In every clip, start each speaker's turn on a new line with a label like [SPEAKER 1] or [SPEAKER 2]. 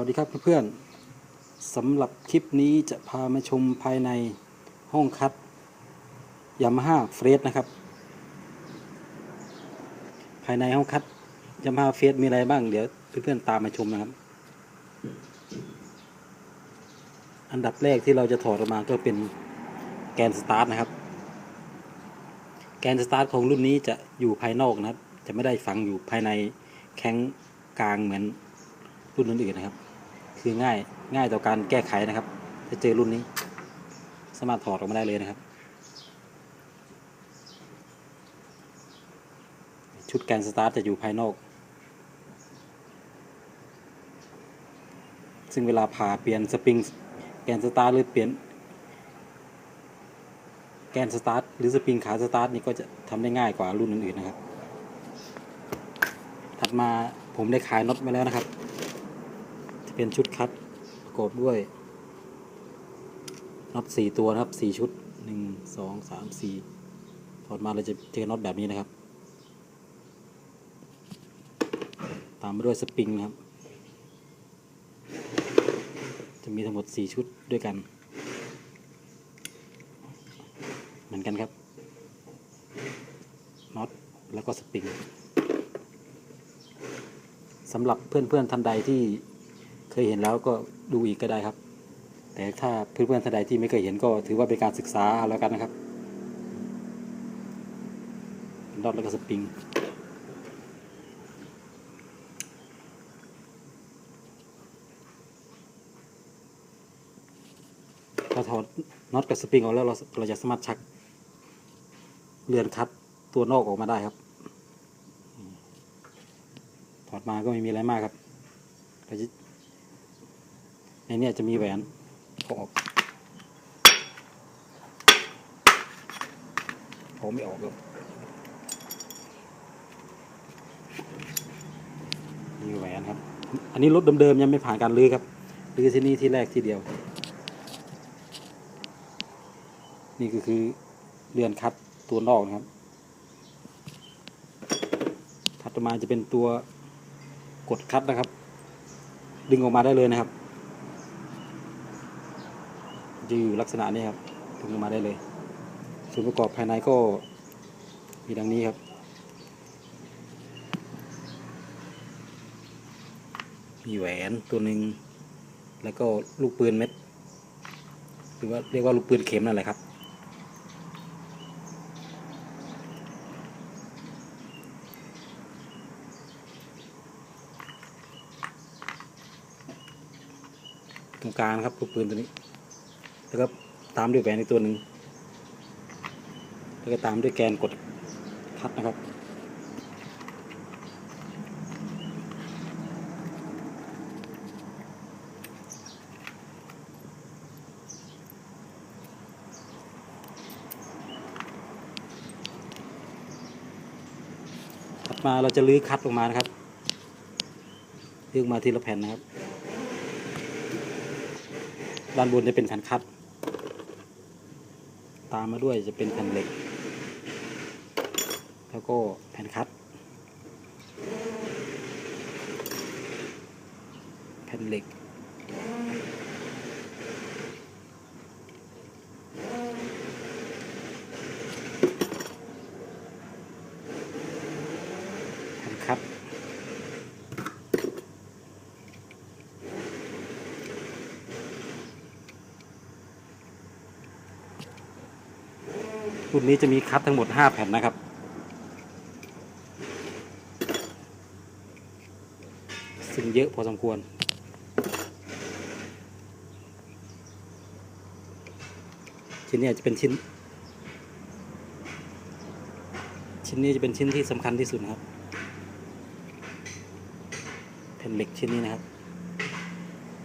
[SPEAKER 1] วัสดีครับเพื่อนๆสำหรับคลิปนี้จะพามาชมภายในห้องคัดยามาฮ่าเฟรนะครับ ภายในห้องคัดยามาฮ่าเฟรมีอะไรบ้างเดี๋ยวเพื่อนๆตามมาชมนะครับ อันดับแรกที่เราจะถอดออกมาก็เป็นแกนสตาร์ทนะครับ แกนสตาร์ทของรุ่นนี้จะอยู่ภายนอกนะครับ จะไม่ได้ฝังอยู่ภายในแข้งกลางเหมือนรุ่นอื่นๆนะครับ คือง่ายง่ายต่อการแก้ไขนะครับ ถ้าเจอรุ่นนี้ สามารถถอดออกมาได้เลยนะครับ ชุดแกนสตาร์ทจะอยู่ภายนอก ซึ่งเวลาผ่าเปลี่ยนสปริงแกนสตาร์ทหรือเปลี่ยนแกนสตาร์ทหรือสปริงขาสตาร์ทนี่ก็จะทำได้ง่ายกว่ารุ่นอื่นๆนะครับ ถัดมาผมได้ขายน็อตมาแล้วนะครับ เป็นชุดคัดประกอบด้วยน็อตสี่ตัวนะครับสี่ชุดหนึ่งสองสามสี่ถอดมาเราจะเจอน็อตแบบนี้นะครับ ตามมาด้วยสปริงนะครับ จะมีทั้งหมดสี่ชุดด้วยกัน เหมือนกันครับน็อตแล้วก็สปริงสำหรับเพื่อนๆท่านใดที่ เคยเห็นแล้วก็ดูอีกก็ได้ครับ แต่ถ้าเพื่อนๆท่านใดที่ไม่เคยเห็นก็ถือว่าเป็นการศึกษาแล้วกันนะครับน็อตแล้วก็สปริงพอถอดน็อตกับสปริงออกแล้วเราเราจะสามารถชักเรือนคัดตัวนอกออกมาได้ครับ ถอดมาก็ไม่มีอะไรมากครับเราจะ ในเนี้จะมีแหวนเอาออกผมไม่ออกครับมีแหวนครับ อันนี้รถเดิมๆยังไม่ผ่านการรื้อครับรื้อที่นี่ที่แรกที่เดียว นี่ก็คือเรือนคัดตัวนอกนะครับถัดมาจะเป็นตัวกดคัดนะครับ ดึงออกมาได้เลยนะครับ จะอยู่ลักษณะนี้ครับดึงออกมาได้เลย ส่วนประกอบภายในก็มีดังนี้ครับมีแหวนตัวหนึ่งแล้วก็ลูกปืนเม็ดหรือว่าเรียกว่าลูกปืนเข็มนั่นแหละครับ ตรงกลางครับลูกปืนตัวนี้ แล้วก็ตามด้วยแหวนอีกตัวหนึ่งแล้วก็ตามด้วยแกนกดทัดนะครับถัดมาเราจะลื้อคัดออกมานะครับลื้อมาทีละแผ่นนะครับ ด้านบนจะเป็นแผ่นคัด ตามมาด้วยจะเป็นแผ่นเหล็ก แล้วก็แผ่นคัด แผ่นเหล็ก รุ่นนี้จะมีคัดทั้งหมด 5 แผ่นนะครับ ซึ่งเยอะพอสมควร ชิ้นนี้จะเป็นชิ้น ชิ้นนี้จะเป็นชิ้นที่สำคัญที่สุดนะครับ แผ่นเหล็กชิ้นนี้นะครับ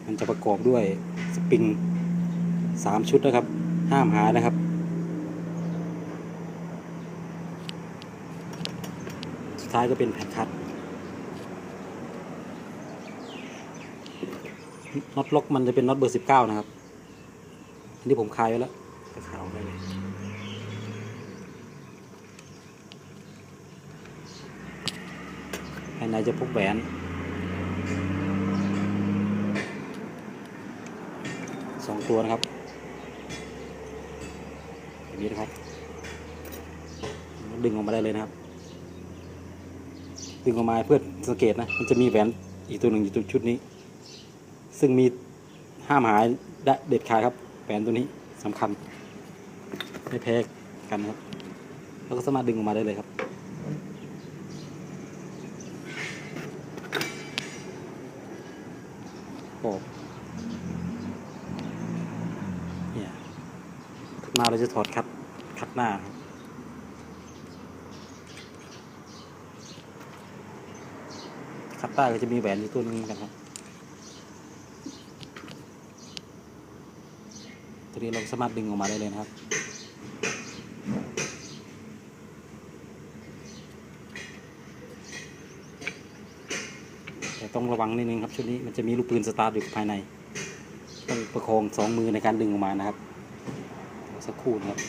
[SPEAKER 1] มันจะประกอบด้วยสปริงสามชุดนะครับ ห้ามหายนะครับ สุด ท้ายก็เป็นแผ่นคัดน็อตล็อกมันจะเป็นน็อตเบอร์สิบเก้านะครับ อันนี้ผมคลายไว้แล้วก็ขาวได้เลยภายในจะพบแหวนสองตัวนะครับแบบนี้นะครับ ดึงออกมาได้เลยนะครับ ดึงออกมาเพื่อสังเกตนะ มันจะมีแหวนอีกตัวหนึ่งอยู่ตรงชุดนี้ ซึ่งมีห้ามหายได้เด็ดขาดครับ แหวนตัวนี้สำคัญ ไม่แพ้กันครับเราก็สามารถดึงออกมาได้เลยครับ โอ้เนี่ยหน้าเราจะถอดคัดคัดหน้าครับ คัดใต้ก็จะมีแหวนอยู่ตัวนึงเหมือนกันครับตัวนี้เราสามารถดึงออกมาได้เลยนะครับแต่ต้องระวังนิดนึงครับชุดนี้มันจะมีลูกปืนสตาร์ทอยู่ภายใน ต้องประคองสองมือในการดึงออกมานะครับ สักครู่นะครับ